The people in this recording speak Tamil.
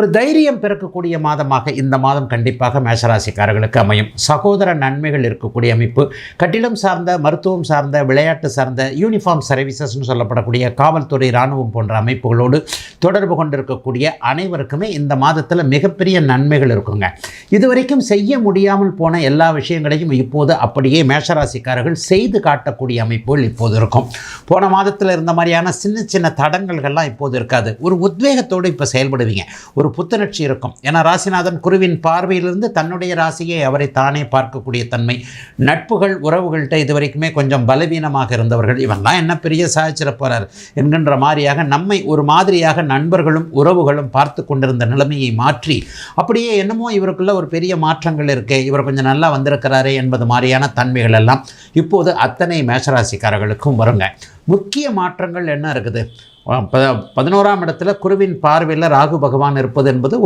ஒரு தைரியம் பிறக்கக்கூடிய மாதமாக இந்த மாதம் கண்டிப்பாக மேஷராசிக்காரர்களுக்கு அமையும். சகோதர நன்மைகள் இருக்கக்கூடிய அமைப்பு. கட்டிடம் சார்ந்த மருத்துவம் சார்ந்த விளையாட்டு சார்ந்த யூனிஃபார்ம் சர்வீசஸ்னு சொல்லப்படக்கூடிய காவல்துறை இராணுவம் போன்ற அமைப்புகளோடு தொடர்பு கொண்டிருக்கக்கூடிய அனைவருக்குமே இந்த மாதத்தில் மிகப்பெரிய நன்மைகள் இருக்குங்க. இதுவரைக்கும் செய்ய முடியாமல் போன எல்லா விஷயங்களையும் இப்போது அப்படியே மேஷராசிக்காரர்கள் செய்து காட்டக்கூடிய அமைப்புகள் இப்போது இருக்கும். போன மாதத்தில் இருந்த மாதிரியான சின்ன சின்ன தடங்கல்கள்லாம் இப்போது இருக்காது. ஒரு உத்வேகத்தோடு இப்போ செயல்படுவீங்க. ஒரு ஒரு புத்துணர்ச்சி இருக்கும். ஏன்னா ராசிநாதன் குருவின் பார்வையிலிருந்து தன்னுடைய ராசியை அவரை தானே பார்க்கக்கூடிய தன்மை. நட்புகள் உறவுகள்கிட்ட இது வரைக்குமே கொஞ்சம் பலவீனமாக இருந்தவர்கள். இவன்லாம் என்ன பெரிய சாதிச்சிட போறார் என்கின்ற மாதிரியாக நம்மை ஒரு மாதிரியாக நண்பர்களும் உறவுகளும் பார்த்து கொண்டிருந்த நிலைமையை மாற்றி அப்படியே என்னமோ இவருக்குள்ள ஒரு பெரிய மாற்றங்கள் இருக்கே இவர் கொஞ்சம் நல்லா வந்திருக்கிறாரே என்பது மாதிரியான தன்மைகள் எல்லாம் இப்போது அத்தனை மேஷராசிக்காரர்களுக்கும் வருங்க. முக்கிய மாற்றங்கள் என்ன இருக்குது? பதினோராம் இடத்துல குருவின் பார்வையில் ராகு பகவான் இருப்பது என்பது ஒரு